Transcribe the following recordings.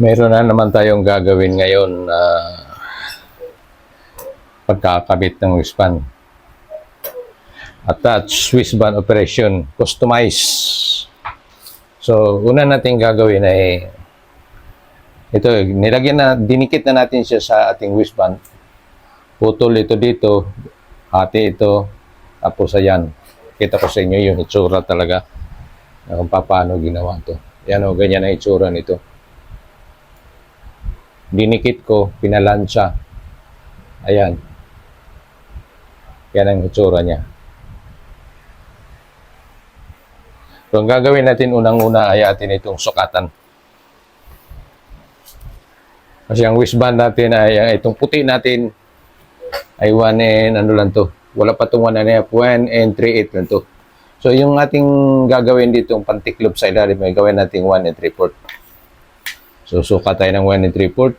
Meron na naman tayong gagawin ngayon na pagkakabit ng wristband. Attach wristband operation, customize. So, una natin gagawin ay ito, nilagyan na, dinikit na natin siya sa ating wristband. Putol ito dito, hati ito, tapos ayan. Kita ko sa inyo yung itsura talaga kung paano ginawa to. Yan o, ganyan ang itsura nito dinikit ko, pinalansya. Ayan. Yan ang itsura niya. So, ang gagawin natin unang-una ay atin itong sukatan. Kasi ang wristband natin ay itong puti natin ay 1 and ano lang to. Wala pa itong 1 and a half, 1 and 3 8 lang to. So, yung ating gagawin dito, yung pantiklop sa ilalim, may gawin natin 1 and 3 4 So, sukat tayo ng 1 and 3 4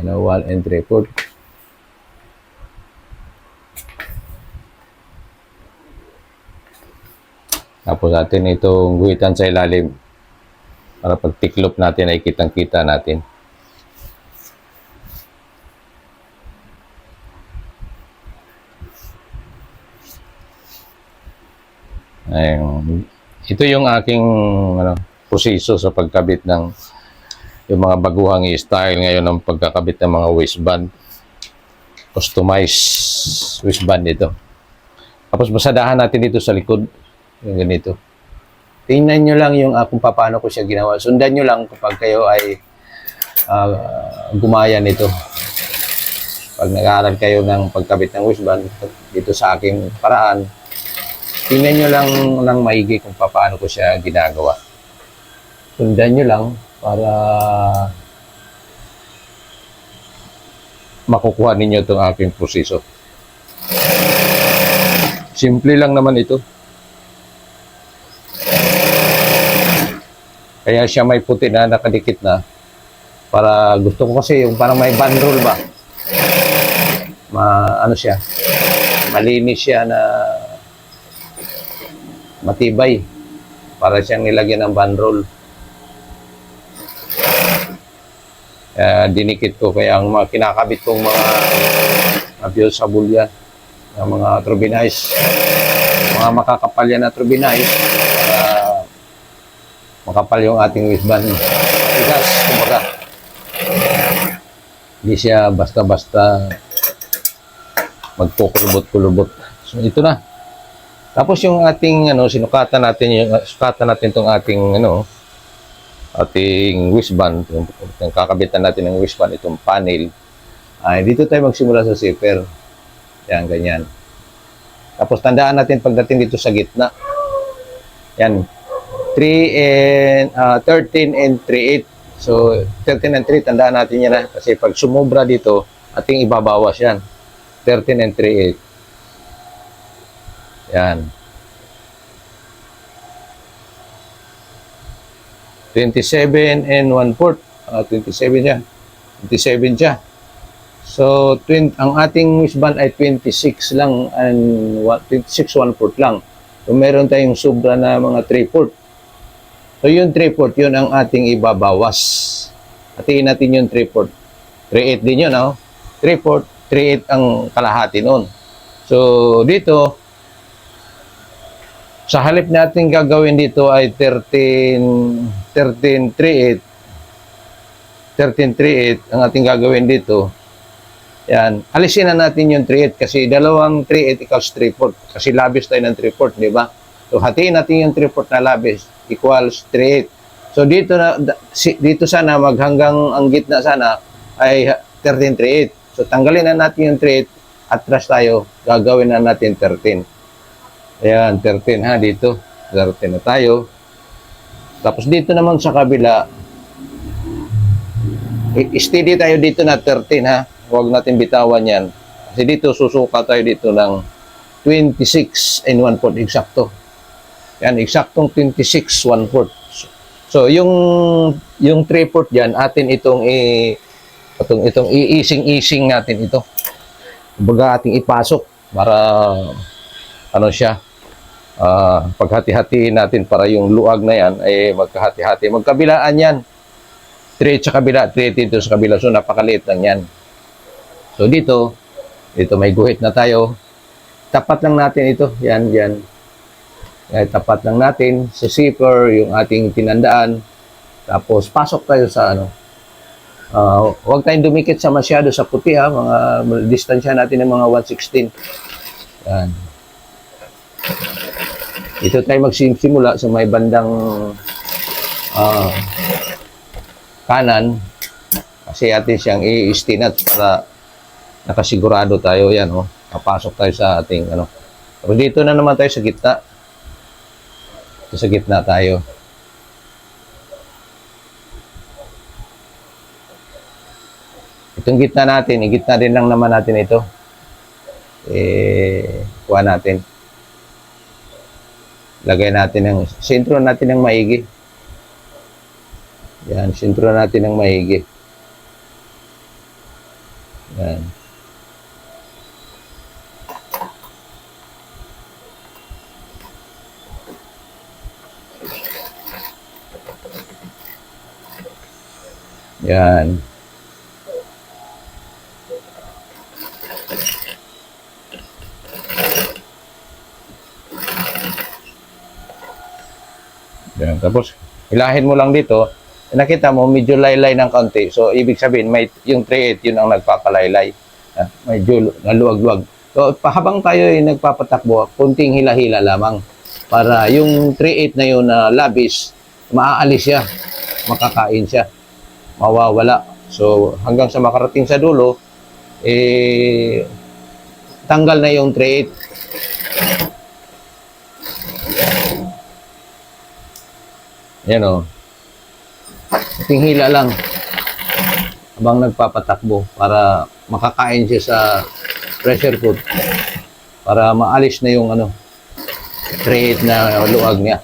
Ano, 1 and 3 4 Tapos natin itong guhitan sa ilalim para pag tiklop natin ay kitang-kita natin. Ayun. Ito yung aking ano, proseso sa pagkabit ng yung mga baguhang style ngayon ng pagkakabit ng mga waistband. Customized waistband ito. Tapos masadahan natin dito sa likod. Yung ganito. Tingnan nyo lang yung uh, kung paano ko siya ginawa. Sundan nyo lang kapag kayo ay ah, gumaya nito. Pag nag-aaral kayo ng pagkabit ng waistband dito sa aking paraan, tingnan nyo lang ng maigi kung paano ko siya ginagawa. Sundan nyo lang para makukuha ninyo itong aking proseso. Simple lang naman ito. Kaya siya may puti na nakadikit na para gusto ko kasi yung parang may bandroll ba. Ma ano siya? Malinis siya na matibay para siyang nilagyan ng bandroll. Kaya dinikit ko kaya ang mga kinakabit kong mga abuse sa bulya ng mga turbinize mga makakapal yan na turbinize para makapal yung ating wristband matigas kumbaga. Hindi siya basta-basta magkukulubot-kulubot. So ito na. Tapos yung ating ano sinukatan natin yung sukatan natin tong ating ano ating wristband yung, yung kakabitan natin ng wristband itong panel. Ay dito tayo magsimula sa zipper. Yan ganyan. Tapos tandaan natin pagdating dito sa gitna. Yan. 3 and ah, 13 and 3 8 so 13 and 3 tandaan natin yan na kasi pag sumobra dito ating ibabawas yan. 13 and 3 8 yan 27 and 1 fourth. Ah, 27 siya. 27 siya. So, ang ating wristband ay 26 lang and one- 26 1 fourth lang. So, meron tayong sobra na mga 3 fourth. So, yung 3 fourth, yun ang ating ibabawas. Hatiin natin yung 3 fourth. 3 8 din yun, no? 3 fourth, 3 8 ang kalahati noon. So, dito, sa halip natin gagawin dito ay 13 1338 1338 ang ating gagawin dito. Yan. Alisin na natin yung 38 kasi dalawang 38 equals 3 kasi labis tayo ng 3 di ba? So hatiin natin yung 3 na labis equals 38. So dito na dito sana maghanggang ang gitna sana ay 1338. So tanggalin na natin yung 38 atras tayo, gagawin na natin 13. Ayan, 13 ha, dito. 13 na tayo. Tapos dito naman sa kabila, steady tayo dito na 13 ha. Huwag natin bitawan yan. Kasi dito, susuka tayo dito ng 26 and 1 fourth, eksakto. Yan, eksaktong 26, 1 fourth. So, yung, yung 3 fourth dyan, atin itong i, itong, itong iising-ising natin ito. Kumbaga ating ipasok para ano siya, ah, paghati-hatiin natin para yung luag na yan ay magkahati-hati. Magkabilaan yan. 3 sa kabila, 3 dito sa kabila. So, napakaliit lang yan. So, dito, dito may guhit na tayo. Tapat lang natin ito. Yan, yan. Yan, tapat lang natin. Sa zipper, yung ating tinandaan. Tapos, pasok tayo sa ano. Ah, huwag tayong dumikit sa masyado sa puti ha. Mga distansya natin ng mga 116. Yan. Dito tayo magsimula sa may bandang ah, kanan kasi atin siyang i-stinat para nakasigurado tayo yan oh. Papasok tayo sa ating ano. Pero dito na naman tayo sa gitna. Ito sa gitna tayo. Itong gitna natin, igitna din lang naman natin ito. Eh, kuha natin. Lagay natin ng, sentro natin ng maigi. Yan, sentro natin ng maigi. Yan. Yan. Yan. Tapos, ilahin mo lang dito. Nakita mo, medyo laylay ng kaunti. So, ibig sabihin, may, yung 3-8, yun ang nagpapalaylay. Ah, medyo naluwag-luwag. So, habang tayo ay nagpapatakbo, kunting hila-hila lamang. Para yung 3-8 na yun na labis, maaalis siya. Makakain siya. Mawawala. So, hanggang sa makarating sa dulo, eh, tanggal na yung 3-8. Yan o. Tinghila lang habang nagpapatakbo para makakain siya sa pressure food para maalis na yung ano create na luag niya.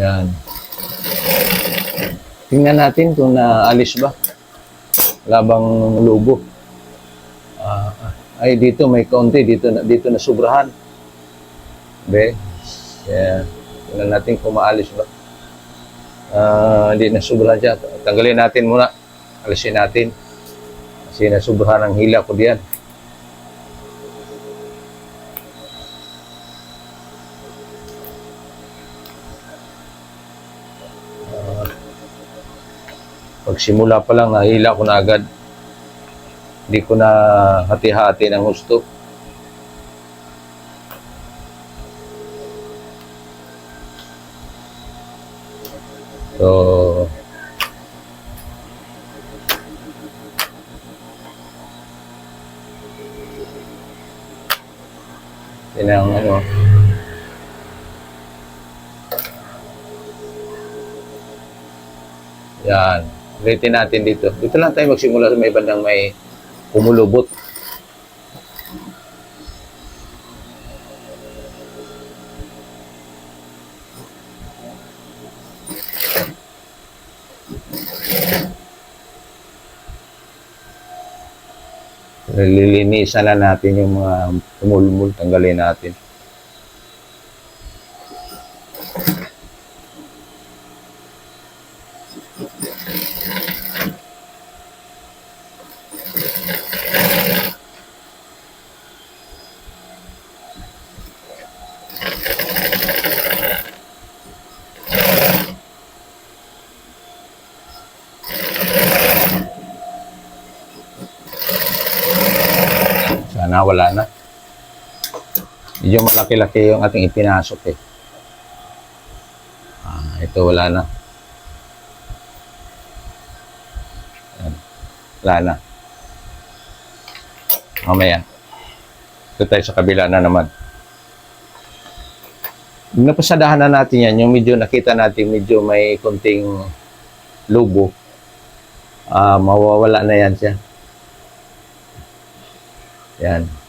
Yan. Tingnan natin kung naalis ba. Labang lubo. Ah, ay dito may kaunti dito na dito na sobrahan. Be. Yeah. Tingnan natin kung maalis ba. Ah, hindi na sobrahan siya. Tanggalin natin muna. Alisin natin. Kasi nasubrahan ang hila ko diyan. Ah, Pagsimula pa lang, nahila ko na agad. Hindi ko na hati-hati ng gusto. So, yun ang ano. Yan. Ulitin natin dito. Dito lang tayo magsimula sa may bandang may kumulubot. Nililinisan na natin yung mga tumulmul, tanggalin natin. Sana wala na. Medyo malaki-laki yung ating ipinasok eh. Ah, ito wala na. Wala na. Mamaya. Ito tayo sa kabila na naman. Napasadahan na natin yan, yung medyo nakita natin medyo may konting lubo. Ah, mawawala na yan siya. Yan.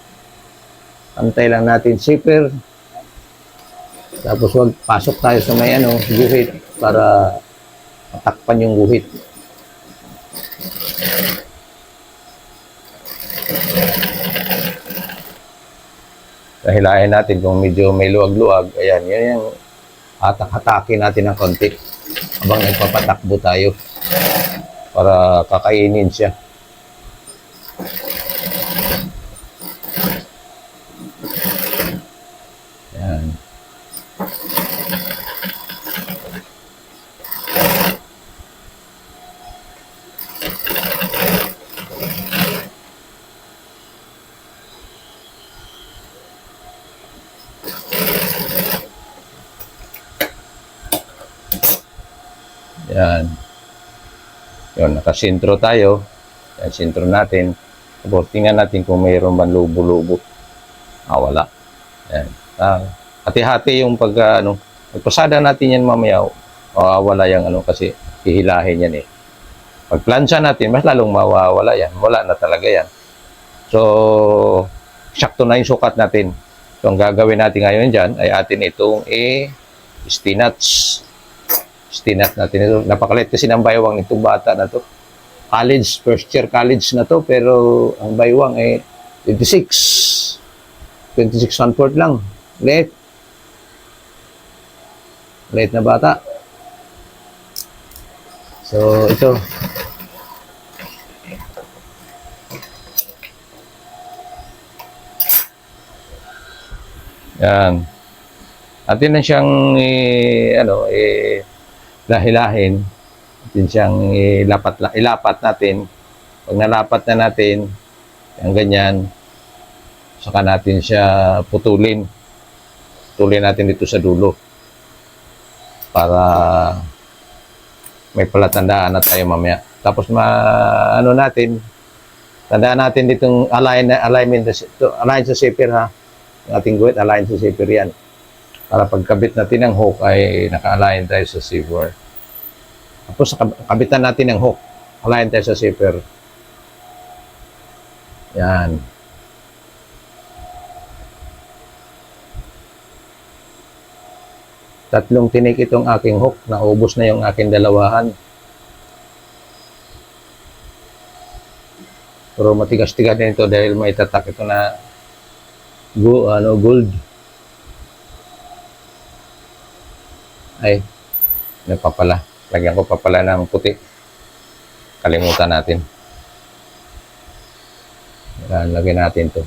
Antay lang natin zipper. Tapos wag pasok tayo sa may ano, guhit para matakpan yung guhit. Dahilahin natin kung medyo may luwag-luwag. Ayan, yan yung hatak-hatake natin ng konti habang nagpapatakbo tayo para kakainin siya. Yan. Yun, nakasintro tayo. Yan, sintro natin. Tapos, tingnan natin kung mayroon bang lubo-lubo. Ah, wala. Yan. Ah, hati-hati yung pag, ah, ano, pagpasada natin yan mamaya, mawawala yung ano, kasi hihilahin yan eh. Pag plansya natin, mas lalong mawawala yan. Wala na talaga yan. So, sakto na yung sukat natin. So, ang gagawin natin ngayon dyan ay atin itong i-stinats. Stinat natin ito. Napakalit kasi ng baywang nitong bata na to. College, first year college na to, pero ang baywang ay 26. 26 one fourth lang. Late. Late na bata. So, ito. Yan. Atin na siyang eh, ano eh lahilahin. Atin siyang ilapat ilapat natin. Pag nalapat na natin, ang ganyan, saka natin siya putulin. Putulin natin dito sa dulo. Para may palatandaan na tayo mamaya. Tapos ma ano natin, tandaan natin ditong align alignment align sa zipper ha. Ating guhit align sa zipper yan. Para pagkabit natin ng hook ay naka-align tayo sa zipper. Tapos kab- kabitan natin ng hook, align tayo sa zipper. Yan. Tatlong tinik itong aking hook. Naubos na yung aking dalawahan. Pero matigas-tigas din ito dahil may tatak ito na go, ano, gold. Ay, nagpapala. Lagyan ko pa pala ng puti. Kalimutan natin. Yan, lagyan natin to.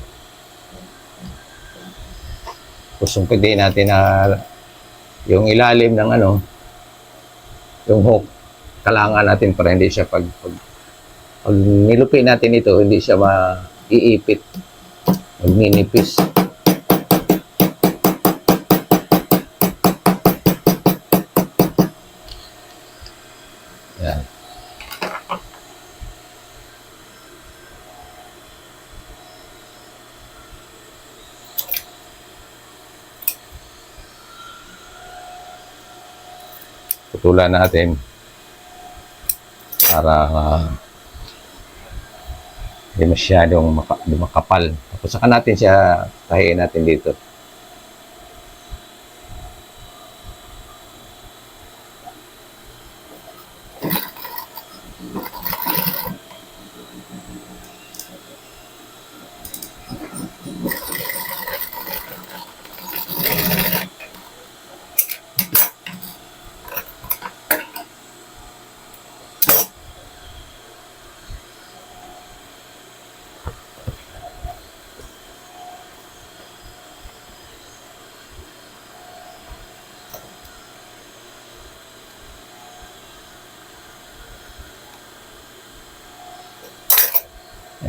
Pwede natin na yung ilalim ng ano, yung hook, kalangan natin para hindi siya pag, pag, pag nilupi natin ito, hindi siya maiipit. Magninipis. Yan. Putulan natin para ah, hindi masyadong makapal. Tapos saka natin siya tahiin natin dito.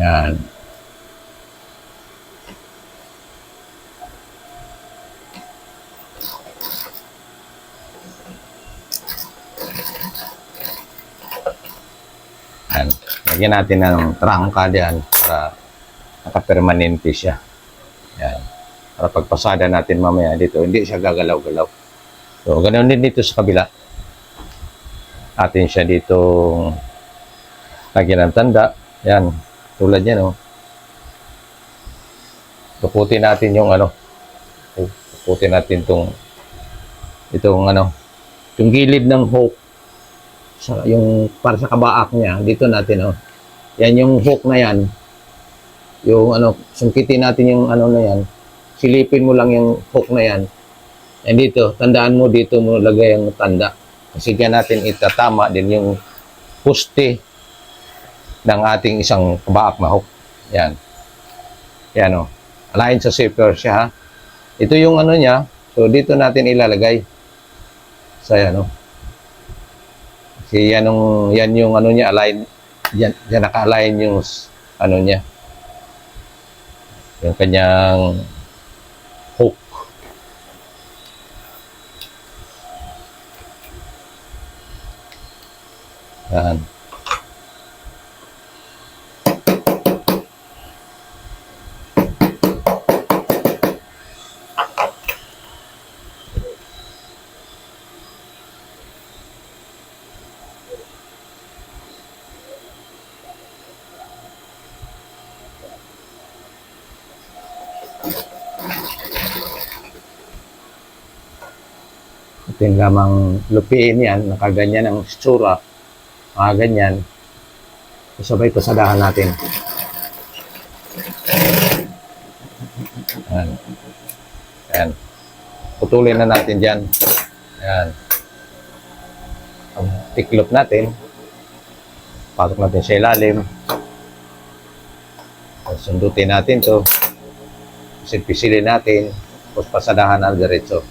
Yan. Yan. Lagyan natin ng trangka diyan para nakapermanente siya. Yan. Para pagpasada natin mamaya dito, hindi siya gagalaw-galaw. So, ganoon din dito sa kabila. Atin siya dito lagyan ng tanda. Yan. Tulad yan, oh. Tukutin natin yung ano. Tukutin natin tong itong ano, yung gilid ng hook sa yung para sa kabaak niya dito natin oh. Yan yung hook na yan. Yung ano, sungkitin natin yung ano na yan silipin mo lang yung hook na yan. And dito, tandaan mo dito mo lagay ang tanda. Kasi kaya natin itatama din yung puste ng ating isang kabaak na hook. Yan. Yan o. Align sa safer siya ha. Ito yung ano niya. So dito natin ilalagay. Sa yan o. Kasi yan, yung, yan yung ano niya align. Yan, yan naka-align yung ano niya. Yung kanyang hook. Yan. Yung lamang lupiin yan, nakaganyan ang itsura, mga ganyan. Sabay pasadahan natin. Yan. Yan. Putulin na natin dyan. Yan. Ang tiklop natin. Patok natin sa ilalim. Sundutin natin to. Pisilin natin. Tapos pasadahan ang diretso.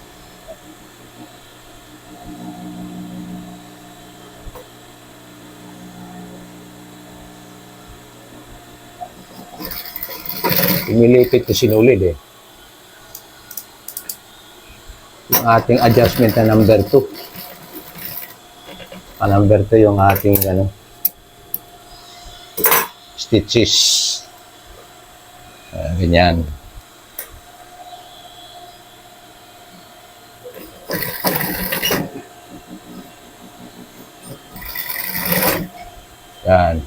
Umilipit ko sinulid eh. Yung ating adjustment na number 2. Ah, number 2 yung ating ano, stitches. Ah, ganyan. Yan.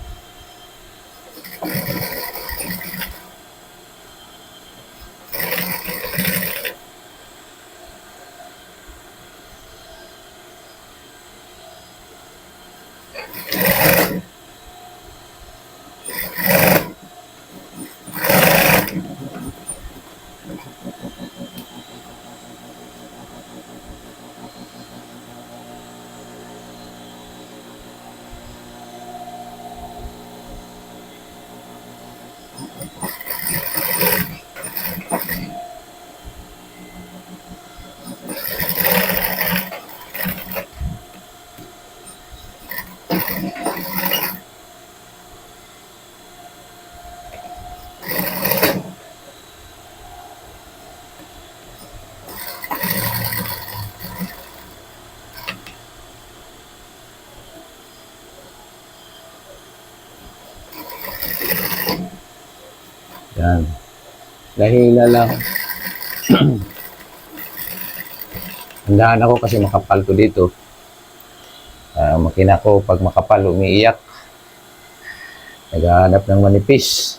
Yan. Dahila lang. Handaan ako kasi makapal to dito. Ah, makina ko pag makapal umiiyak. Naghahanap ng manipis.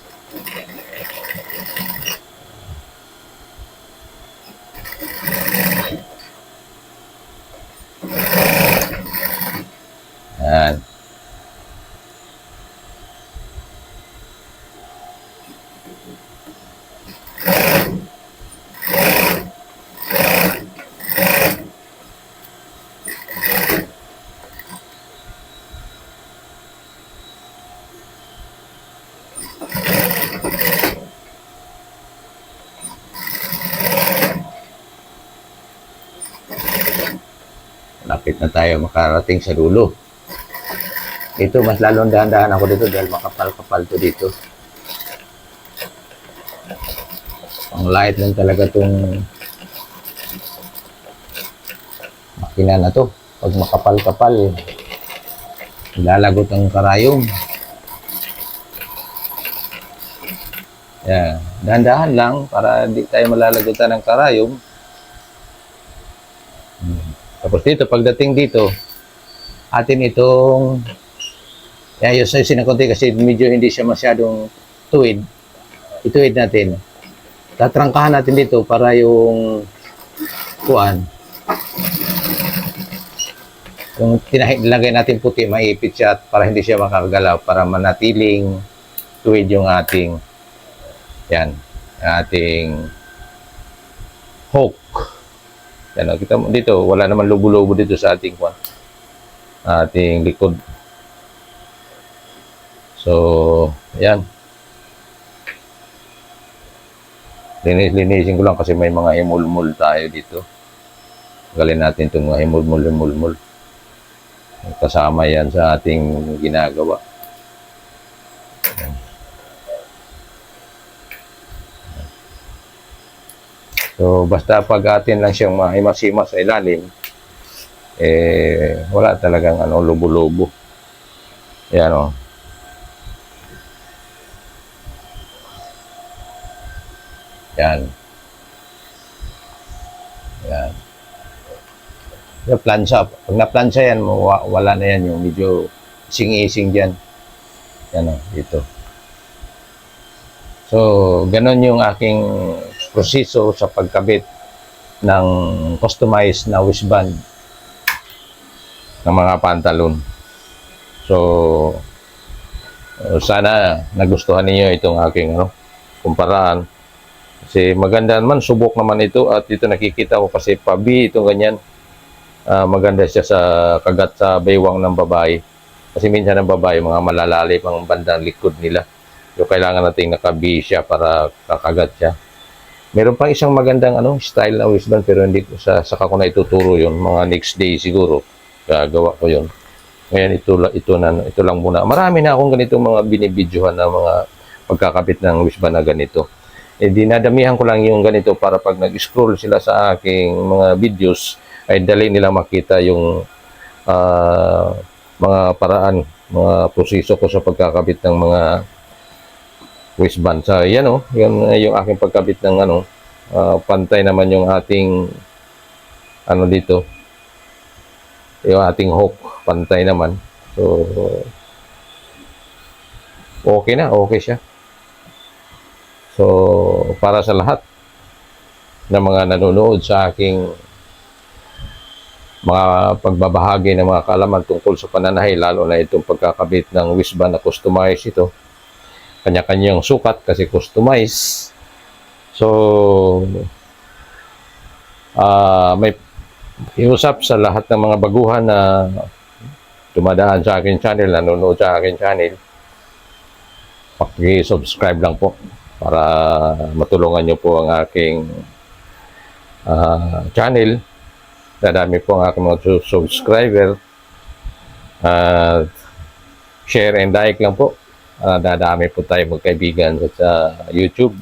Lapit na tayo makarating sa dulo. Ito, mas lalong dahan-dahan ako dito dahil makapal-kapal to dito. Ang light lang talaga tong makina na to. Pag makapal-kapal, lalagot ang karayom. Yeah. Dahan-dahan lang para hindi tayo malalagutan ng karayom. Dito, pagdating dito, atin itong ayos ayusin ng konti kasi medyo hindi siya masyadong tuwid. Ituwid natin. Tatrangkahan natin dito para yung kuan. Yung tinilagay natin puti, maipit siya para hindi siya makagalaw, para manatiling tuwid yung ating yan, ating hook. Yan, oh, kita mo dito, wala naman lubo-lubo dito sa ating kwan. Ating likod. So, yan. Linis-linisin ko lang kasi may mga himulmul tayo dito. Galin natin itong mga himulmul-himulmul. Kasama yan sa ating ginagawa. So, basta pag atin lang siyang mahimas-himas sa ilalim, eh, wala talagang ano, lubo-lubo. Yan o. Yan. Yan. Yung plancha. Pag na-plancha yan, wa- wala na yan yung medyo sing-ising dyan. Yan o, dito. So, ganun yung aking proseso sa pagkabit ng customized na wristband ng mga pantalon. So, uh, sana nagustuhan niyo itong aking ano, kumparaan. Kasi maganda naman, subok naman ito at ito nakikita ko kasi pabi itong ganyan. Ah, maganda siya sa kagat sa baywang ng babae. Kasi minsan ang babae, mga malalalim ang bandang likod nila. So, kailangan nating nakabi siya para kakagat siya. Meron pang isang magandang ano, style na wristband pero hindi ko sa saka ko na ituturo yon mga next day siguro gagawa ko yon. Ngayon ito ito na ito lang muna. Marami na akong ganito mga binibidyohan na mga pagkakabit ng wristband na ganito. Eh dinadamihan ko lang yung ganito para pag nag-scroll sila sa aking mga videos ay dali nila makita yung ah, mga paraan, mga proseso ko sa pagkakabit ng mga wristband. So, yan o, yan yung aking pagkabit ng ano, ah, pantay naman yung ating ano dito, yung ating hook, pantay naman. So, okay na, okay siya. So, para sa lahat ng mga nanonood sa aking mga pagbabahagi ng mga kaalaman tungkol sa pananahi, lalo na itong pagkakabit ng wristband na customized ito, kanya-kanyang sukat kasi customized. So, ah may iusap sa lahat ng mga baguhan na dumadaan sa akin channel, nanonood sa akin channel, paki-subscribe lang po para matulungan nyo po ang aking ah, channel. Dadami po ang aking mga su- subscriber. At share and like lang po. Ah, dadami po tayo magkaibigan sa YouTube.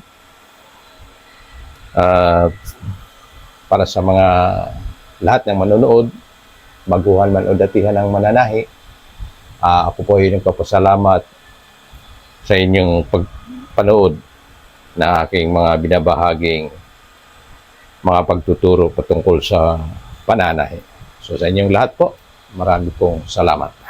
At para sa mga lahat ng manonood, baguhan man o datihan ng mananahi, ah, ako po ay nagpapasalamat sa inyong pagpanood na aking mga binabahaging mga pagtuturo patungkol sa pananahi. So sa inyong lahat po, marami pong salamat.